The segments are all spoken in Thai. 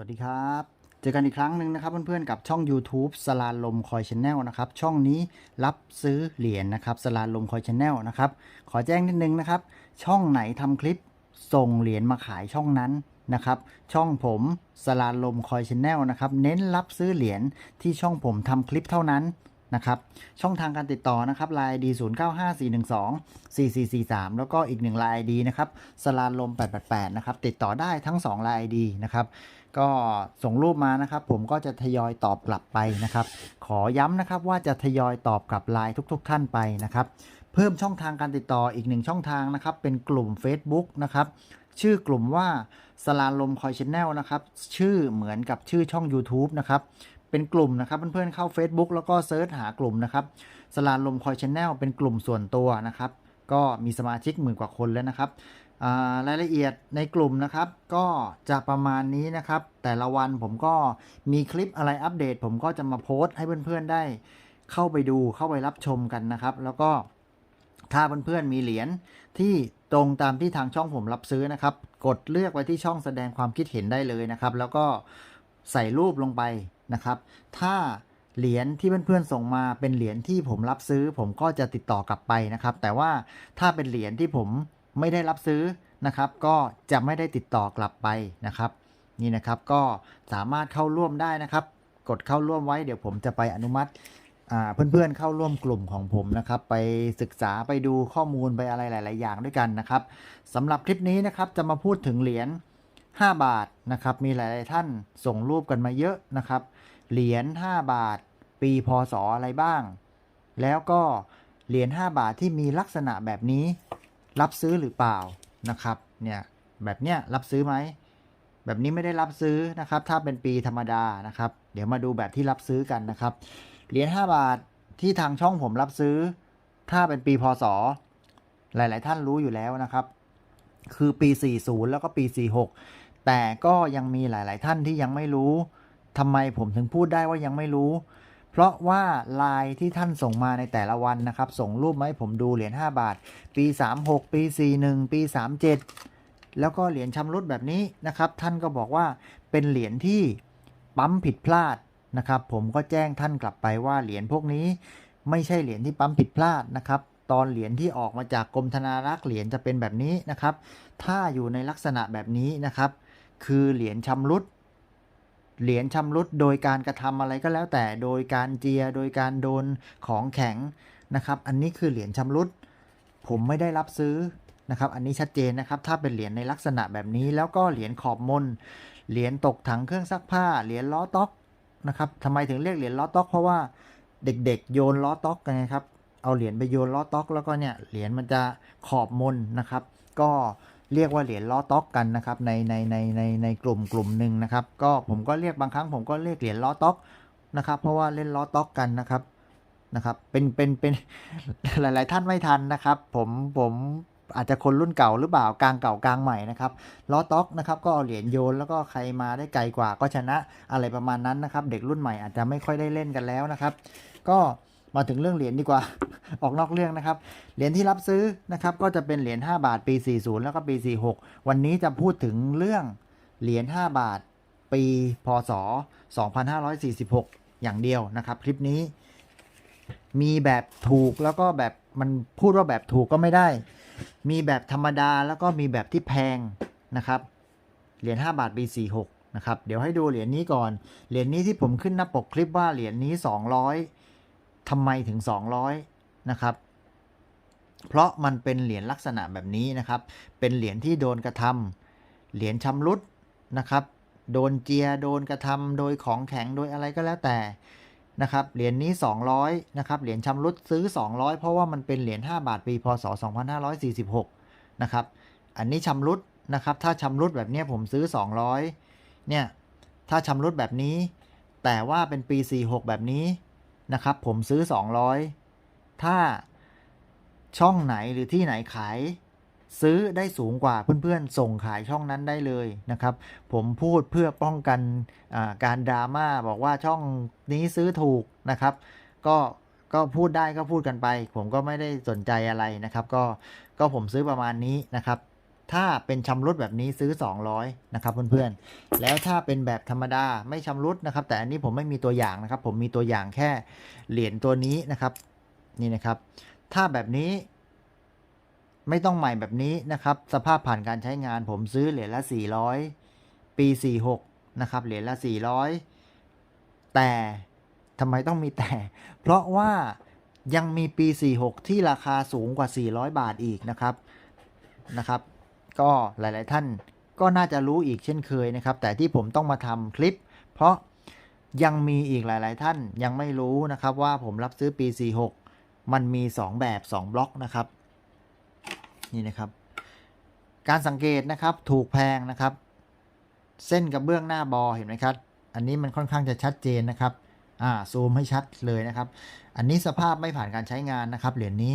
สวัสดีครับ เจอกันอีกครั้งหนึ่งนะครับเพื่อนๆกับช่อง YouTube สลาลมคอยชแนลนะครับ ช่องนี้รับซื้อเหรียญนะครับสลาลมคอยชแนลนะครับ ขอแจ้งนิดนึงนะครับ ช่องไหนทำคลิปส่งเหรียญมาขายช่องนั้นนะครับ ช่องผมสลาลมคอยชแนลนะครับ เน้นรับซื้อเหรียญที่ช่องผมทำคลิปเท่านั้นนะครับช่องทางการติดต่อนะครับไลน์ D 0 9 5 4 1 2 4 4 4 3แล้วก็อีกหนึ่งไลน์ ID นะครับสลาลม888นะครับติดต่อได้ทั้ง2ไลน์ ID นะครับ ก็ส่งรูปมานะครับ ผมก็จะทยอยตอบกลับไปนะครับ ขอย้ำนะครับว่าจะทยอยตอบกลับไลน์ทุก ๆ ท่านไปนะครับ เพิ่มช่องทางการติดต่ออีกหนึ่งช่องทางนะครับ เป็นกลุ่ม Facebook นะครับชื่อกลุ่มว่าสลาลมคอยชแนลนะครับ ชื่อเหมือนกับชื่อช่อง YouTube นะครับ เป็นกลุ่มนะครับเพื่อนๆเข้า Facebook แล้วก็เซิร์ชหากลุ่มนะครับสลาลมคอยชแนลเป็นกลุ่มส่วนตัวนะครับ ก็มีสมาชิกหมื่นกว่าคนแล้วนะครับ รายละเอียดในกลุ่มนะครับ ก็จะประมาณนี้นะครับ แต่ละวันผมก็มีคลิปอะไรอัปเดต ผมก็จะมาโพสต์ให้เพื่อนๆได้เข้าไปดูเข้าไปรับชมกันนะครับ แล้วก็ถ้าเพื่อนๆมีเหรียญที่ตรงตามที่ทางช่องผมรับซื้อนะครับ กดเลือกไว้ที่ช่องแสดงความคิดเห็นได้เลยนะครับ แล้วก็ใส่รูปลงไปนะครับ ถ้าเหรียญที่เพื่อนๆส่งมาเป็นเหรียญที่ผมรับซื้อ ผมก็จะติดต่อกลับไปนะครับ แต่ว่าถ้าเป็นเหรียญที่ผม ไม่ได้รับซื้อนะครับ ก็จะไม่ได้ติดต่อกลับไปนะครับ นี่นะครับก็สามารถเข้าร่วมได้นะครับ กดเข้าร่วมไว้เดี๋ยวผมจะไปอนุมัติเพื่อนๆเข้าร่วมกลุ่มของผมนะครับ ไปศึกษาไปดูข้อมูลไปอะไรหลาย ๆ อย่างด้วยกันนะครับสำหรับคลิปนี้นะครับจะมาพูดถึงเหรียญ5 บาทนะครับ มีหลาย ๆ ท่านส่งรูปกันมาเยอะนะครับ เหรียญ5บาท ปีพศอะไรบ้าง แล้วก็เหรียญ5บาทที่มีลักษณะแบบนี้ รับซื้อหรือเปล่านะครับเนี่ยแบบเนี้ยรับซื้อไหมแบบนี้ไม่ได้รับซื้อนะครับ ถ้าเป็นปีธรรมดานะครับ เดี๋ยวมาดูแบบที่รับซื้อกันนะครับเหรียญ5บาทที่ทางช่องผมรับซื้อ ถ้าเป็นปีพศ หลาย ๆ ท่านรู้อยู่แล้วนะครับ คือปี 40 แล้วก็ปี 46 แต่ก็ยังมีหลาย ๆ ท่านที่ยังไม่รู้ทำไมผมถึงพูดได้ว่ายังไม่รู้ เพราะว่าลายที่ท่านส่งมาในแต่ละวันนะครับ ส่งรูปมาให้ผมดูเหรียญ5บาท ปี 36 ปี 41 ปี 37 แล้วก็เหรียญชำรุดแบบนี้นะครับ ท่านก็บอกว่าเป็นเหรียญที่ปั๊มผิดพลาดนะครับ ผมก็แจ้งท่านกลับไปว่าเหรียญพวกนี้ไม่ใช่เหรียญที่ปั๊มผิดพลาดนะครับตอนเหรียญที่ออกมาจากกรมธนารักษ์เหรียญจะเป็นแบบนี้นะครับ ถ้าอยู่ในลักษณะแบบนี้นะครับ คือเหรียญชำรุด เหรียญชำรุดโดยการกระทำอะไรก็แล้วแต่โดยการเจียโดยการโดนของแข็งนะครับ อันนี้คือเหรียญชำรุด ผมไม่ได้รับซื้อนะครับ อันนี้ชัดเจนนะครับ ถ้าเป็นเหรียญในลักษณะแบบนี้ แล้วก็เหรียญขอบมนเหรียญตกถังเครื่องซักผ้า เหรียญล้อต๊อกนะครับทำไมถึงเรียกเหรียญล้อต๊อก เพราะว่าเด็กๆ โยนล้อต๊อกกันไงครับ เอาเหรียญไปโยนล้อต๊อก แล้วก็เนี่ยเหรียญมันจะขอบมนนะครับ ก็ เรียกว่าเหรียญล้อต๊อกกันนะครับในในในในในกลุ่มกลุ่มหนึ่งนะครับ ก็ผมก็เรียกบางครั้งผมก็เรียกเหรียญล้อต๊อกนะครับเพราะว่าเล่นล้อต๊อกกันนะครับนะครับเป็นเป็นเป็นหลาย ๆ ท่านไม่ทันนะครับ ผมผมอาจจะคนรุ่นเก่าหรือเปล่ากลางเก่ากลางใหม่นะครับล้อต๊อกนะครับก็เอาเหรียญโยนแล้วก็ใครมาได้ไกลกว่าก็ชนะอะไรประมาณนั้นนะครับ เด็กรุ่นใหม่อาจจะไม่ค่อยได้เล่นกันแล้วนะครับ ก็ มาถึงเรื่องเหรียญดีกว่า ออกนอกเรื่องนะครับ เหรียญที่รับซื้อนะครับ ก็จะเป็นเหรียญ5บาทปี 40 แล้วก็ปี 46 วันนี้จะพูดถึงเรื่องเหรียญ5บาทปีพศ 2546 อย่างเดียวนะครับ คลิปนี้มีแบบถูกแล้วก็แบบมันพูดว่าแบบถูกก็ไม่ได้ มีแบบธรรมดาแล้วก็มีแบบที่แพงนะครับ เหรียญ5บาทปี 46 นะครับ เดี๋ยวให้ดูเหรียญนี้ก่อน เหรียญนี้ที่ผมขึ้นหน้าปกคลิปว่าเหรียญนี้ 200 ทำไมถึง 200 นะครับ เพราะมันเป็นเหรียญลักษณะแบบนี้นะครับ เป็นเหรียญที่โดนกระทำเหรียญชำรุดนะครับ โดนเจีย โดนกระทำโดยของแข็ง โดยอะไรก็แล้วแต่นะครับ เหรียญนี้ 200 นะครับ เหรียญชำรุดซื้อ 200 เพราะว่ามันเป็นเหรียญ5บาทปีพศ 2546 นะครับ อันนี้ชำรุดนะครับ ถ้าชำรุดแบบนี้ผมซื้อ 200 เนี่ย ถ้าชำรุดแบบนี้ แต่ว่าเป็นปี 46 แบบนี้ นะครับ ผมซื้อ 200 ถ้าช่องไหนหรือที่ไหนขาย ซื้อได้สูงกว่าเพื่อนๆ ส่งขายช่องนั้นได้เลยนะครับ ผมพูดเพื่อป้องกันการดราม่าบอกว่าช่องนี้ซื้อถูกนะครับ ก็ก็พูดได้ก็พูดกันไป ผมก็ไม่ได้สนใจอะไรนะครับ ก็ก็ผมซื้อประมาณนี้นะครับ ถ้าเป็นชำรุดแบบนี้ซื้อ 200นะครับเพื่อนๆ แล้วถ้าเป็นแบบธรรมดาไม่ชำรุดนะครับ แต่อันนี้ผมไม่มีตัวอย่างนะครับ ผมมีตัวอย่างแค่เหรียญตัวนี้นะครับ นี่นะครับ ถ้าแบบนี้ไม่ต้องใหม่แบบนี้นะครับ สภาพผ่านการใช้งานผมซื้อเหรียญละ 400 ปี 46 นะครับ เหรียญละ 400 แต่ทำไมต้องมีแต่ เพราะว่ายังมีปี 46 ที่ราคาสูงกว่า 400 บาทอีกนะครับนะครับ ก็หลาย ๆ ท่านก็น่าจะรู้อีกเช่นเคยนะครับ แต่ที่ผมต้องมาทำคลิป เพราะยังมีอีกหลาย ๆ ท่านยังไม่รู้นะครับว่าผมรับซื้อปี 46 มันมี 2 แบบ 2 บล็อกนะครับ นี่นะครับ การสังเกตนะครับถูกแพงนะครับ เส้นกับเบื้องหน้าบอเห็นไหมครับ อันนี้มันค่อนข้างจะชัดเจนนะครับอ่าซูมให้ชัดเลยนะครับ อันนี้สภาพไม่ผ่านการใช้งานนะครับเหรียญนี้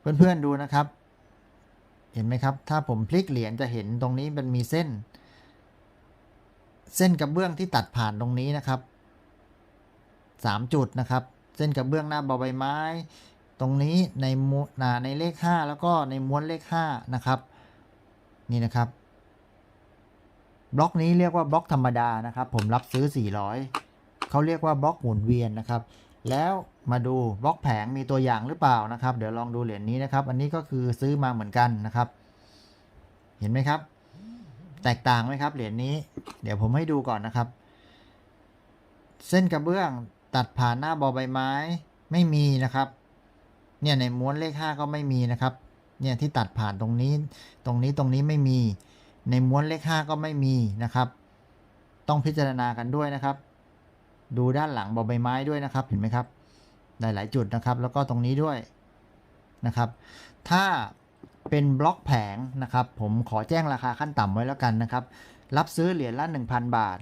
เพื่อน ๆ ดูนะครับ เห็นไหมครับ ถ้าผมพลิกเหรียญจะเห็นตรงนี้มันมีเส้น เส้นกระเบื้องที่ตัดผ่านตรงนี้นะครับสามจุดนะครับ เส้นกระเบื้องหน้าบอใบไม้ ตรงนี้ในมวนาในเลข 5 แล้วก็ในม้วนเลข5นะครับ นี่นะครับ บล็อกนี้เรียกว่าบล็อกธรรมดานะครับ ผมรับซื้อ 400เขาเรียกว่าบล็อกหมุนเวียนนะครับ แล้วมาดูบล็อกแผงมีตัวอย่างหรือเปล่านะครับ เดี๋ยวลองดูเหรียญนี้นะครับ อันนี้ก็คือซื้อมาเหมือนกันนะครับ เห็นไหมครับ แตกต่างไหมครับเหรียญนี้ เดี๋ยวผมให้ดูก่อนนะครับ เส้นกระเบื้องตัดผ่านหน้าบอใบไม้ไม่มีนะครับ เนี่ยในม้วนเลข 5 ก็ไม่มีนะครับ เนี่ยที่ตัดผ่านตรงนี้ ตรงนี้ตรงนี้ไม่มี ในม้วนเลข 5 ก็ไม่มีนะครับ ต้องพิจารณากันด้วยนะครับ ดูด้านหลังบอใบไม้ด้วยนะครับ เห็นไหมครับ หลาย ๆ จุดนะครับ แล้วก็ตรงนี้ด้วยนะครับ ถ้าเป็นบล็อกแผงนะครับ ผมขอแจ้งราคาขั้นต่ำไว้แล้วกันนะครับ รับซื้อเหรียญละ 1,000 บาท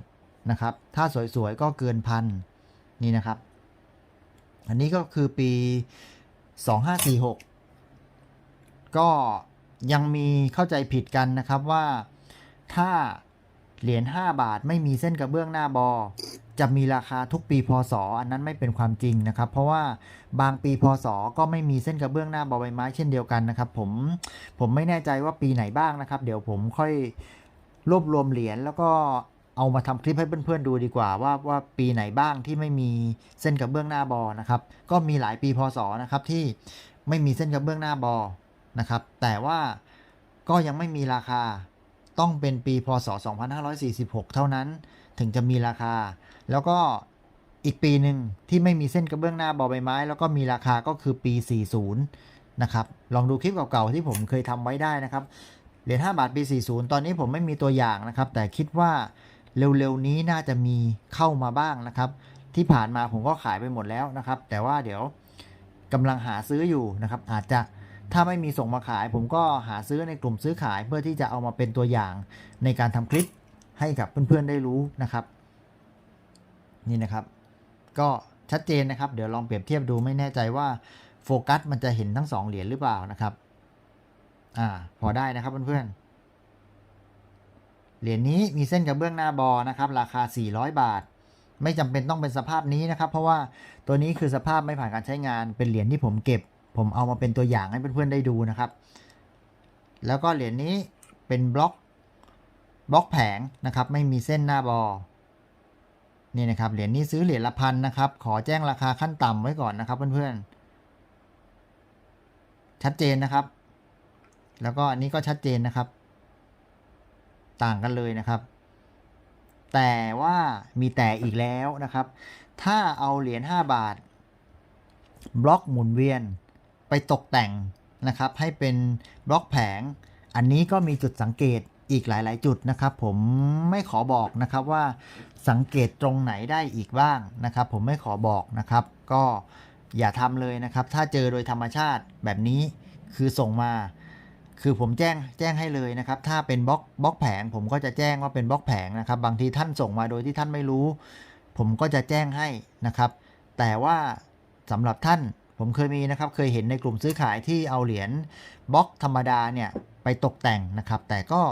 นะครับ ถ้าสวย ๆ ก็เกินพันนี่นะครับ อันนี้ก็คือปี 2546 ก็ยังมีเข้าใจผิดกันนะครับว่าถ้าเหรียญ5บาทไม่มีเส้นกระเบื้องหน้าบอ จะมีราคาทุกปีพศอันนั้นไม่เป็นความจริงนะครับ เพราะว่าบางปีพศก็ไม่มีเส้นกระเบื้องหน้าบอใบไม้เช่นเดียวกันนะครับผมผมไม่แน่ใจว่าปีไหนบ้างนะครับ เดี๋ยวผมค่อยรวบรวมเหรียญแล้วก็เอามาทำคลิปให้เพื่อนๆดูดีกว่าว่าว่าปีไหนบ้างที่ไม่มีเส้นกระเบื้องหน้าบอนะครับ ก็มีหลายปีพศนะครับที่ไม่มีเส้นกระเบื้องหน้าบอนะครับ แต่ว่าก็ยังไม่มีราคาต้องเป็นปีพศ 2546 เท่านั้น ถึงจะมีราคา แล้วก็อีกปีหนึ่งที่ไม่มีเส้นกระเบื้องหน้าบอใบไม้ แล้วก็มีราคาก็คือปี 40 นะครับ ลองดูคลิปเก่าๆที่ผมเคยทำไว้ได้นะครับ เหรียญ5บาทปี 40 ตอนนี้ผมไม่มีตัวอย่างนะครับ แต่คิดว่าเร็วๆนี้น่าจะมีเข้ามาบ้างนะครับ ที่ผ่านมาผมก็ขายไปหมดแล้วนะครับ แต่ว่าเดี๋ยวกำลังหาซื้ออยู่นะครับ อาจจะถ้าไม่มีส่งมาขาย ผมก็หาซื้อในกลุ่มซื้อขายเพื่อที่จะเอามาเป็นตัวอย่างในการทำคลิป ให้กับเพื่อนๆได้รู้นะครับ นี่นะครับ ก็ชัดเจนนะครับ เดี๋ยวลองเปรียบเทียบดูไม่แน่ใจว่าโฟกัสมันจะเห็นทั้งสองเหรียญหรือเปล่านะครับ อ่า พอได้นะครับเพื่อนๆ เหรียญนี้มีเส้นกระเบื้องหน้าบอนะครับ ราคา 400 บาท ไม่จำเป็นต้องเป็นสภาพนี้นะครับ เพราะว่าตัวนี้คือสภาพไม่ผ่านการใช้งาน เป็นเหรียญที่ผมเก็บ ผมเอามาเป็นตัวอย่างให้เพื่อนๆได้ดูนะครับ แล้วก็เหรียญนี้เป็นบล็อก บล็อกแผงนะครับ ไม่มีเส้นหน้าบอนี่นะครับเหรียญนี้ซื้อเหรียญละพันนะครับ ขอแจ้งราคาขั้นต่ำไว้ก่อนนะครับเพื่อนๆ ชัดเจนนะครับ แล้วก็อันนี้ก็ชัดเจนนะครับ ต่างกันเลยนะครับ แต่ว่ามีแต่อีกแล้วนะครับ ถ้าเอาเหรียญ5บาท บล็อกหมุนเวียนไปตกแต่งนะครับ ให้เป็นบล็อกแผง อันนี้ก็มีจุดสังเกต อีกหลาย ๆ จุดนะครับ ผมไม่ขอบอกนะครับว่าสังเกตตรงไหนได้อีกบ้างนะครับ ผมไม่ขอบอกนะครับ ก็อย่าทำเลยนะครับ ถ้าเจอโดยธรรมชาติแบบนี้คือส่งมา คือผมแจ้งแจ้งให้เลยนะครับ ถ้าเป็นบล็อกบล็อกแผง ผมก็จะแจ้งว่าเป็นบล็อกแผงนะครับ บางทีท่านส่งมาโดยที่ท่านไม่รู้ ผมก็จะแจ้งให้นะครับ แต่ว่าสำหรับท่านผมเคยมีนะครับ เคยเห็นในกลุ่มซื้อขายที่เอาเหรียญบล็อกธรรมดาเนี่ยไปตกแต่งนะครับ แต่ก็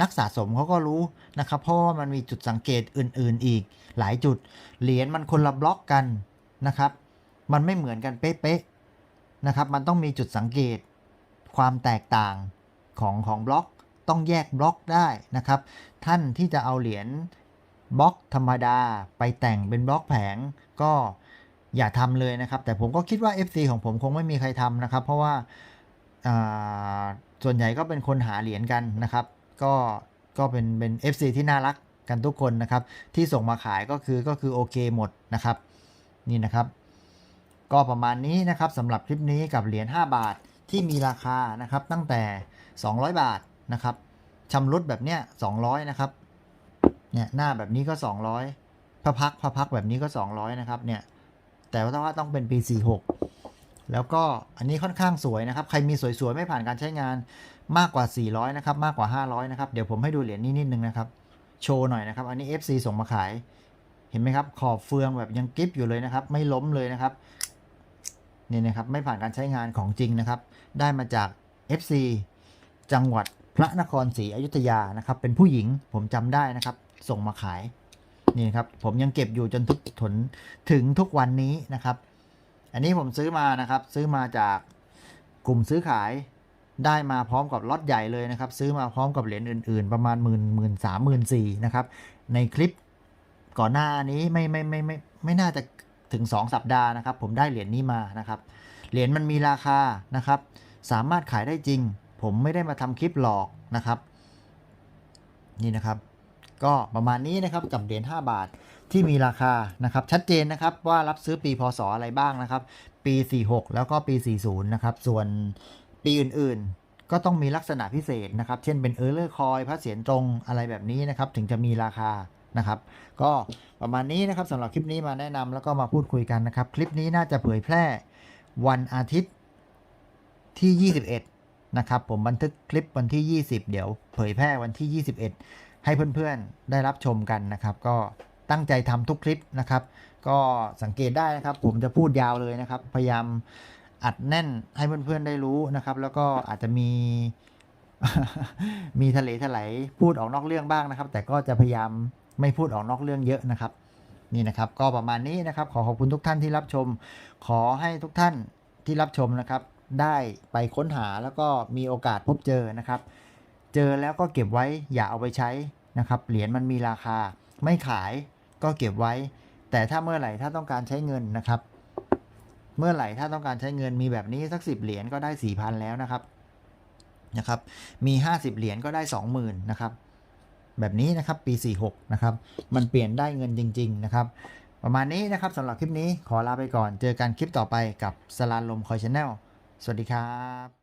นักสะสมเขาก็รู้นะครับ เพราะว่ามันมีจุดสังเกตอื่น ๆ อีกหลายจุด เหรียญมันคนละบล็อกกันนะครับ มันไม่เหมือนกันเป๊ะๆนะครับ มันต้องมีจุดสังเกตความแตกต่างของของบล็อกต้องแยกบล็อกได้นะครับ ท่านที่จะเอาเหรียญบล็อกธรรมดาไปแต่งเป็นบล็อกแผงก็อย่าทำเลยนะครับ แต่ผมก็คิดว่า FC ของผมคงไม่มีใครทำนะครับ เพราะว่าอ่าส่วนใหญ่ก็เป็นคนหาเหรียญกันนะครับ ก็ก็เป็นเป็น FC ที่น่ารักกันทุกคนนะครับ ที่ส่งมาขายก็คือก็คือโอเคหมดนะครับ นี่นะครับ ก็ประมาณนี้นะครับสำหรับคลิปนี้กับเหรียญ5บาทที่มีราคานะครับตั้งแต่ 200 บาทนะครับชำรุดแบบเนี้ย200 นะครับเนี่ยหน้าแบบนี้ก็ 200พระพักพระพักแบบนี้ก็ 200 นะครับเนี่ยแต่ว่าต้องว่าต้องเป็น ปี46แล้วก็อันนี้ค่อนข้างสวยนะครับ ใครมีสวยๆ ไม่ผ่านการใช้งาน มากกว่า 400 นะครับ มากกว่า 500 นะครับ เดี๋ยวผมให้ดูเหรียญนี้นิดนึงนะครับ โชว์หน่อยนะครับ อันนี้ FC ส่งมาขาย เห็นไหมครับ ขอบเฟืองแบบยังกิฟอยู่เลยนะครับ ไม่ล้มเลยนะครับ นี่นะครับ ไม่ผ่านการใช้งานของจริงนะครับ ได้มาจาก FC จังหวัดพระนครศรีอยุธยานะครับ เป็นผู้หญิง ผมจำได้นะครับ ส่งมาขาย นี่นครับ ผมยังเก็บอยู่จนทุกถนถึงทุกวันนี้นะครับ อันนี้ผมซื้อมานะครับ ซื้อมาจากกลุ่มซื้อขาย ได้มาพร้อมกับล็อตใหญ่เลยนะครับ ซื้อมาพร้อมกับเหรียญอื่น ๆ ประมาณหมื่นหมื่นสามหมื่นสี่นะครับ ในคลิปก่อนหน้านี้ไม่ไม่ไม่ไม่ไม่น่าจะถึง 2 สัปดาห์นะครับ ผมได้เหรียญนี้มานะครับ เหรียญมันมีราคานะครับ สามารถขายได้จริง ผมไม่ได้มาทำคลิปหลอกนะครับ นี่นะครับ ก็ประมาณนี้นะครับกับเหรียญ5บาทที่มีราคานะครับ ชัดเจนนะครับว่ารับซื้อปีพศอะไรบ้างนะครับ ปี 46 แล้วก็ปี 40 นะครับ ส่วน ปีอื่นๆ ก็ต้องมีลักษณะพิเศษนะครับ เช่นเป็นเออร์เลอร์คอยพระเศียรตรงอะไรแบบนี้นะครับ ถึงจะมีราคานะครับ ก็ประมาณนี้นะครับสำหรับคลิปนี้มาแนะนำแล้วก็มาพูดคุยกันนะครับ คลิปนี้น่าจะเผยแพร่วันอาทิตย์ที่ 21 นะครับ ผมบันทึกคลิปวันที่ 20 เดี๋ยว เผยแพร่วันที่ 21 ให้เพื่อนๆ ได้รับชมกันนะครับ ก็ตั้งใจทำทุกคลิปนะครับ ก็สังเกตได้นะครับ ผมจะพูดยาวเลยนะครับ พยายาม อัดแน่นให้เพื่อนๆได้รู้นะครับ แล้วก็อาจจะมีมีทะเลถลายพูดออกนอกเรื่องบ้างนะครับ แต่ก็จะพยายามไม่พูดออกนอกเรื่องเยอะนะครับ นี่นะครับ ก็ประมาณนี้นะครับ ขอขอบคุณทุกท่านที่รับชม ขอให้ทุกท่านที่รับชมนะครับ ได้ไปค้นหาแล้วก็มีโอกาสพบเจอนะครับ เจอแล้วก็เก็บไว้อย่าเอาไปใช้นะครับ เหรียญมันมีราคา ไม่ขายก็เก็บไว้ แต่ถ้าเมื่อไหร่ถ้าต้องการใช้เงินนะครับ เมื่อไหร่ถ้าต้องการใช้เงินมีแบบนี้สักสิบเหรียญก็ได้สี่พันแล้วนะครับนะครับ มีห้าสิบเหรียญก็ได้สองหมื่นนะครับแบบนี้นะครับปี 46นะครับมันเปลี่ยนได้เงินจริง ๆ นะครับ ประมาณนี้นะครับสำหรับคลิปนี้ขอลาไปก่อน เจอกันคลิปต่อไปกับสลานลมคอยชาแนลสวัสดีครับ